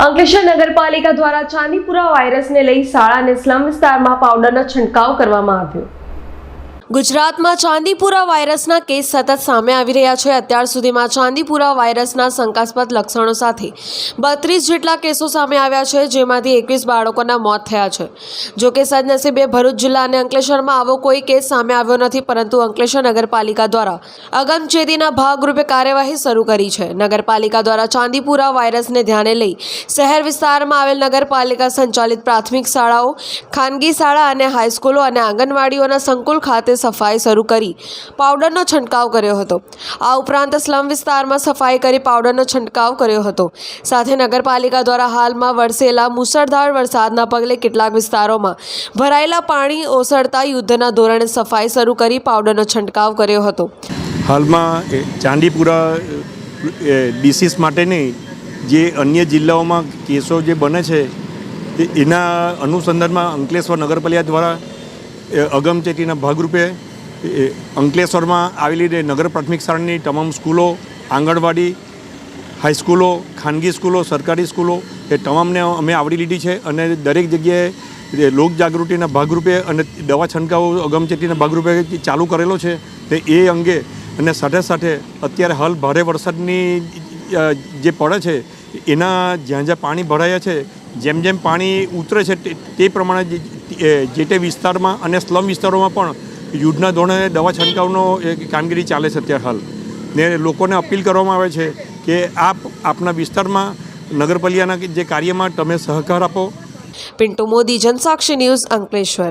અંકલેશ્વર નગરપાલિકા દ્વારા ચાંદીપુરા વાયરસને લઈ શાળા અને સ્લમ વિસ્તારમાં પાવડરનો છંટકાવ કરવામાં આવ્યો. ગુજરાતમાં ચાંદીપુરા વાયરસના કેસ સતત સામે આવી રહ્યા છે. અત્યાર સુધીમાં ચાંદીપુરા વાયરસના શંકાસ્પદ લક્ષણો સાથે બત્રીસ જેટલા કેસો સામે આવ્યા છે, જેમાંથી એકવીસ બાળકોના મોત થયા છે. જો કે સદનસીબે ભરૂચ જિલ્લા અને અંકલેશ્વરમાં આવો કોઈ કેસ સામે આવ્યો નથી, પરંતુ અંકલેશ્વર નગરપાલિકા દ્વારા અગમચેતીના ભાગરૂપે કાર્યવાહી શરૂ કરી છે. નગરપાલિકા દ્વારા ચાંદીપુરા વાયરસને ધ્યાને લઈ શહેર વિસ્તારમાં આવેલ નગરપાલિકા સંચાલિત પ્રાથમિક શાળાઓ, ખાનગી શાળા અને હાઈસ્કૂલો અને આંગણવાડીઓના સંકુલ ખાતે સફાઈ શરૂ કરી પાવડરનો છંટકાવ કર્યો હતો. આ ઉપરાંત સ્લમ વિસ્તારમાં સફાઈ કરી પાવડરનો છંટકાવ કર્યો હતો. સાથે નગરપાલિકા દ્વારા હાલમાં વરસેલા મુસળધાર વરસાદના પગલે કેટલાક વિસ્તારોમાં ભરાયેલા પાણી ઓસરતા યુદ્ધના ધોરણે સફાઈ શરૂ કરી પાવડરનો છંટકાવ કર્યો હતો. હાલમાં ચાંદીપુરા ડિસીઝ માટેની જે અન્ય જિલ્લાઓમાં કેસો જે બને છે એના અનુસંધાનમાં અંકલેશ્વર નગરપાલિકા દ્વારા અગમચેતીના ભાગરૂપે એ અંકલેશ્વરમાં આવેલી નગર પ્રાથમિક શાળાની તમામ સ્કૂલો, આંગણવાડી હાઈસ્કૂલો ખાનગી સ્કૂલો, સરકારી સ્કૂલો, એ તમામને અમે આવરી લીધી છે અને દરેક જગ્યાએ લોકજાગૃતિના લોક જાગૃતિના ભાગરૂપે અને દવા છંટકાવ અગમચેતીના ભાગરૂપે ચાલુ કરેલો છે તે એ અંગે અને સાથે સાથે અત્યારે હાલ ભારે વરસાદની જે પડે છે એના જ્યાં જ્યાં પાણી ભરાયા છે, જેમ જેમ પાણી ઉતરે છે તે પ્રમાણે જે- તે વિસ્તારમાં અને સ્લમ વિસ્તારોમાં પણ યુદ્ધના ધોરણે દવા છંટકાવનો કામગીરી ચાલે છે અત્યારે હાલ. ને લોકોને અપીલ કરવામાં આવે છે કે આપ આપના વિસ્તારમાં નગરપાલિકાના જે કાર્યમાં તમે સહકાર આપો. પિન્ટુ મોદી, જનસાક્ષી ન્યૂઝ અંકલેશ્વર.